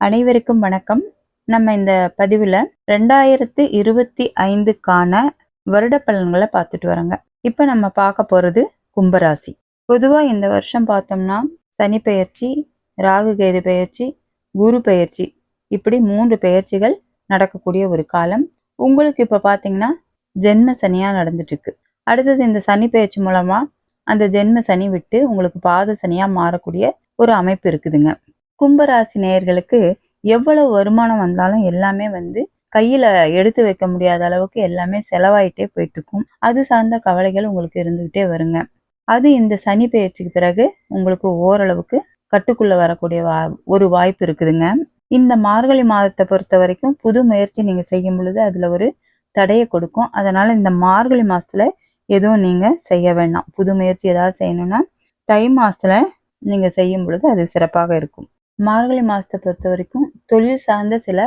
அனைவருக்கும் வணக்கம். நம்ம இந்த பதிவில் ரெண்டாயிரத்து இருபத்தி ஐந்துக்கான வருட பலன்களை பார்த்துட்டு வரோங்க. இப்போ நம்ம பார்க்க போகிறது கும்பராசி. பொதுவாக இந்த வருஷம் பார்த்தோம்னா சனி பெயர்ச்சி ராகு கேது பெயர்ச்சி குரு பெயர்ச்சி. இப்படி மூன்று பெயர்ச்சிகள் நடக்கக்கூடிய ஒரு காலம். உங்களுக்கு இப்போ பார்த்தீங்கன்னா ஜென்ம சனியாக நடந்துட்டுருக்கு. அடுத்தது இந்த சனி பெயர்ச்சி மூலமாக அந்த ஜென்ம சனி விட்டு உங்களுக்கு பாத சனியாக மாறக்கூடிய ஒரு அமைப்பு இருக்குதுங்க. கும்பராசி நேயர்களுக்கு எவ்வளவு வருமானம் வந்தாலும் எல்லாமே வந்து கையில எடுத்து வைக்க முடியாத அளவுக்கு எல்லாமே செலவாயிட்டே போயிட்டு இருக்கும் அது சார்ந்த கவலைகள் உங்களுக்கு இருந்துகிட்டே வருங்க. அது இந்த சனி பெயர்ச்சிக்கு பிறகு உங்களுக்கு ஓரளவுக்கு கட்டுக்குள்ள வரக்கூடிய வா ஒரு வாய்ப்பு இருக்குதுங்க. இந்த மார்கழி மாதத்தை பொறுத்த வரைக்கும் புது முயற்சி நீங்க செய்யும் பொழுது அதுல ஒரு தடையை கொடுக்கும். அதனால இந்த மார்கழி மாசத்துல எதுவும் நீங்க செய்ய வேண்டாம். புது முயற்சி ஏதாவது செய்யணும்னா தை மாசத்துல நீங்க செய்யும் பொழுது அது சிறப்பாக இருக்கும். மார்கழி மாதத்தை பொறுத்த வரைக்கும் தொழில் சார்ந்த சில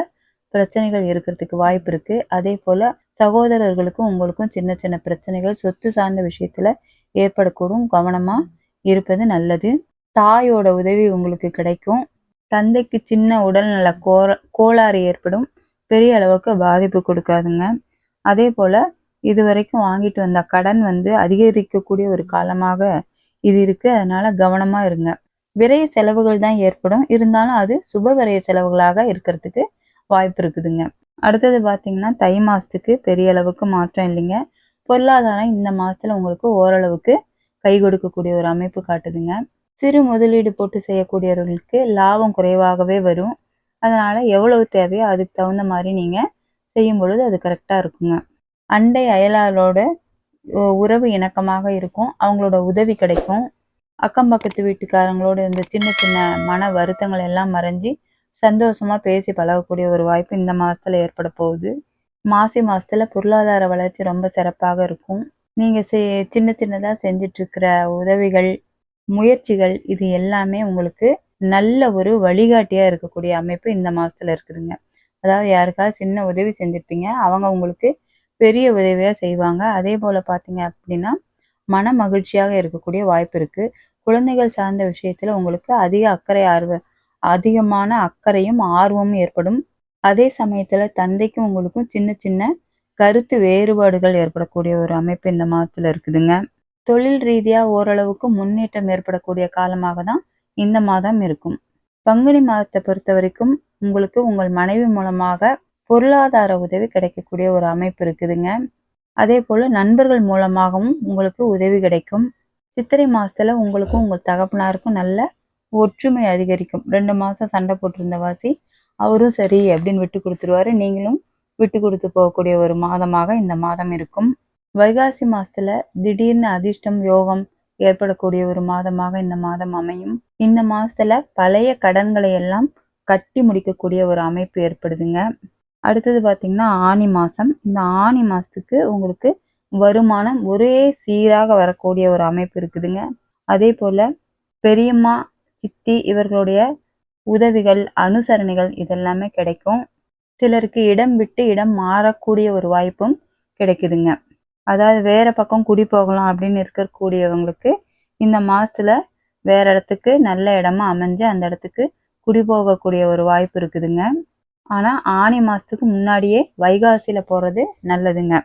பிரச்சனைகள் இருக்கிறதுக்கு வாய்ப்பு இருக்கு. அதே போல சகோதரர்களுக்கும் உங்களுக்கும் சின்ன சின்ன பிரச்சனைகள் சொத்து சார்ந்த விஷயத்துல ஏற்படக்கூடும். கவனமா இருப்பது நல்லது. தாயோட உதவி உங்களுக்கு கிடைக்கும். தந்தைக்கு சின்ன உடல்நல கோர கோளாறு ஏற்படும். பெரிய அளவுக்கு பாதிப்பு கொடுக்காதுங்க. அதே போல இது வரைக்கும் வாங்கிட்டு வந்த கடன் வந்து அதிகரிக்கக்கூடிய ஒரு காலமாக இது இருக்கு. அதனால கவனமா இருங்க. விரைய செலவுகள் தான் ஏற்படும். இருந்தாலும் அது சுப விரைய செலவுகளாக இருக்கிறதுக்கு வாய்ப்பு இருக்குதுங்க. அடுத்தது பார்த்தீங்கன்னா தை மாதத்துக்கு பெரிய அளவுக்கு மாற்றம் இல்லைங்க. பொருளாதாரம் இந்த மாசத்துல உங்களுக்கு ஓரளவுக்கு கை கொடுக்கக்கூடிய ஒரு அமைப்பு காட்டுதுங்க. சிறு முதலீடு போட்டு செய்யக்கூடியவர்களுக்கு லாபம் குறைவாகவே வரும். அதனால எவ்வளவு தேவையோ அதுக்கு தகுந்த மாதிரி நீங்க செய்யும் பொழுது அது கரெக்டா இருக்குங்க. அண்டை அயலாரோட உறவு இணக்கமாக இருக்கும். அவங்களோட உதவி கிடைக்கும். அக்கம் பக்கத்து வீட்டுக்காரங்களோட இருந்த சின்ன சின்ன மன வருத்தங்கள் எல்லாம் மறைஞ்சி சந்தோஷமா பேசி பழகக்கூடிய ஒரு வாய்ப்பு இந்த மாசத்துல ஏற்பட போகுது. மாசி மாசத்துல பொருளாதார வளர்ச்சி ரொம்ப சிறப்பாக இருக்கும். நீங்க செ- சின்ன சின்னதா செஞ்சிட்டு இருக்கிற உதவிகள் முயற்சிகள் இது எல்லாமே உங்களுக்கு நல்ல ஒரு வழிகாட்டியா இருக்கக்கூடிய அமைப்பு இந்த மாசத்துல இருக்குதுங்க. அதாவது யாருக்காவது சின்ன உதவி செஞ்சிருப்பீங்க அவங்க உங்களுக்கு பெரிய உதவியா செய்வாங்க. அதே போல பாத்தீங்க அப்படின்னா மன மகிழ்ச்சியாக இருக்கக்கூடிய வாய்ப்பு இருக்கு. குழந்தைகள் சார்ந்த விஷயத்துல உங்களுக்கு அதிக அக்கறை ஆர்வ அதிகமான அக்கறையும் ஆர்வமும் ஏற்படும். அதே சமயத்துல தந்தைக்கும் உங்களுக்கும் சின்ன சின்ன கருத்து வேறுபாடுகள் ஏற்படக்கூடிய ஒரு அமைப்பு இந்த மாதத்துல இருக்குதுங்க. தொழில் ரீதியா ஓரளவுக்கு முன்னேற்றம் ஏற்படக்கூடிய காலமாக தான் இந்த மாதம் இருக்கும். பங்குனி மாதத்தை பொறுத்த வரைக்கும் உங்களுக்கு உங்கள் மனைவி மூலமாக பொருளாதார உதவி கிடைக்கக்கூடிய ஒரு அமைப்பு இருக்குதுங்க. அதே போல நண்பர்கள் மூலமாகவும் உங்களுக்கு உதவி கிடைக்கும். சித்திரை மாசத்துல உங்களுக்கும் உங்கள் தகப்பனாருக்கும் நல்ல ஒற்றுமை அதிகரிக்கும். ரெண்டு மாசம் சண்டை போட்டிருந்த வாசி அவரும் சரி அப்படின்னு விட்டு கொடுத்துருவாரு. நீங்களும் விட்டு கொடுத்து போகக்கூடிய ஒரு மாதமாக இந்த மாதம் இருக்கும். வைகாசி மாசத்துல திடீர்னு அதிர்ஷ்டம் யோகம் ஏற்படக்கூடிய ஒரு மாதமாக இந்த மாதம் அமையும். இந்த மாசத்துல பழைய கடன்களை எல்லாம் கட்டி முடிக்கக்கூடிய ஒரு அமைப்பு ஏற்படுதுங்க. அடுத்தது பார்த்தீங்கன்னா ஆனி மாசம். இந்த ஆனி மாசத்துக்கு உங்களுக்கு வருமானம் ஒரே சீராக வரக்கூடிய ஒரு அமைப்பு இருக்குதுங்க. அதே போல பெரியம்மா சித்தி இவர்களுடைய உதவிகள் அனுசரணைகள் இதெல்லாமே கிடைக்கும். சிலருக்கு இடம் விட்டு இடம் மாறக்கூடிய ஒரு வாய்ப்பும் கிடைக்குதுங்க. அதாவது வேற பக்கம் குடி போகலாம் அப்படின்னு இருக்கக்கூடியவங்களுக்கு இந்த மாசத்துல வேற இடத்துக்கு நல்ல இடமா அமைஞ்சு அந்த இடத்துக்கு குடி போகக்கூடிய ஒரு வாய்ப்பு இருக்குதுங்க. ஆனா ஆனி மாசத்துக்கு முன்னாடியே வைகாசியில போறது நல்லதுங்க.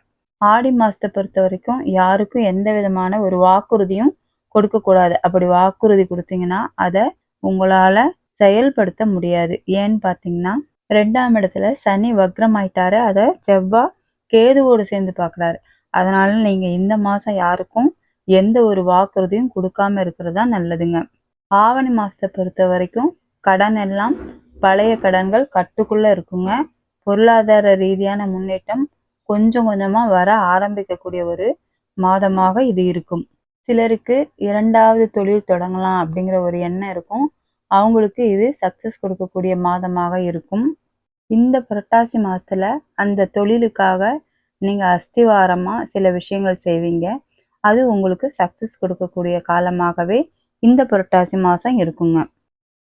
ஆடி மாசத்தை பொறுத்த வரைக்கும் யாருக்கும் எந்த விதமான ஒரு வாக்குறுதியும் கொடுக்க கூடாது. அப்படி வாக்குறுதி கொடுத்தீங்கன்னா அதை உங்களால செயல்படுத்த முடியாது. ஏன்னு பாத்தீங்கன்னா ரெண்டாம் இடத்துல சனி வக்ரம் ஆயிட்டாரு அதை செவ்வாய் கேதுவோடு சேர்ந்து பார்க்குறாரு அதனால நீங்க இந்த மாசம் யாருக்கும் எந்த ஒரு வாக்குறுதியும் கொடுக்காம இருக்கிறது தான் நல்லதுங்க. ஆவணி மாசத்தை பொறுத்த வரைக்கும் கடன் எல்லாம் பழைய கடன்கள் கட்டுக்குள்ள இருக்குங்க. பொருளாதார ரீதியான முன்னேற்றம் கொஞ்சம் கொஞ்சமா வர ஆரம்பிக்கக்கூடிய ஒரு மாதமாக இது இருக்கும். சிலருக்கு இரண்டாவது தொழில் தொடங்கலாம் அப்படிங்கிற ஒரு எண்ணம் இருக்கும். அவங்களுக்கு இது சக்சஸ் கொடுக்கக்கூடிய மாதமாக இருக்கும். இந்த புரட்டாசி மாதத்துல அந்த தொழிலுக்காக நீங்கள் அஸ்திவாரமாக சில விஷயங்கள் செய்வீங்க. அது உங்களுக்கு சக்சஸ் கொடுக்கக்கூடிய காலமாகவே இந்த புரட்டாசி மாதம் இருக்குங்க.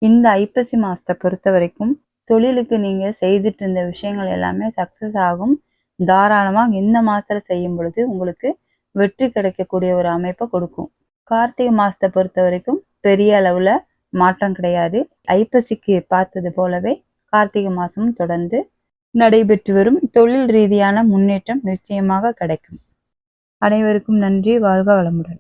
இந்த ஐப்பசி மாதத்தை பொறுத்த வரைக்கும் தொழிலுக்கு நீங்கள் செய்துட்டு இருந்த விஷயங்கள் எல்லாமே சக்சஸ் ஆகும். தாராளமாக இந்த மாசத்துல செய்யும் பொழுது உங்களுக்கு வெற்றி கிடைக்கக்கூடிய ஒரு அமைப்பை கொடுக்கும். கார்த்திகை மாசத்தை பொறுத்த வரைக்கும் பெரிய அளவுல மாற்றம் கிடையாது. ஐப்பசிக்கு பார்த்தது போலவே கார்த்திகை மாசமும் தொடர்ந்து நடைபெற்று வரும். தொழில் ரீதியான முன்னேற்றம் நிச்சயமாக கிடைக்கும். அனைவருக்கும் நன்றி. வாழ்க வளமுடன்.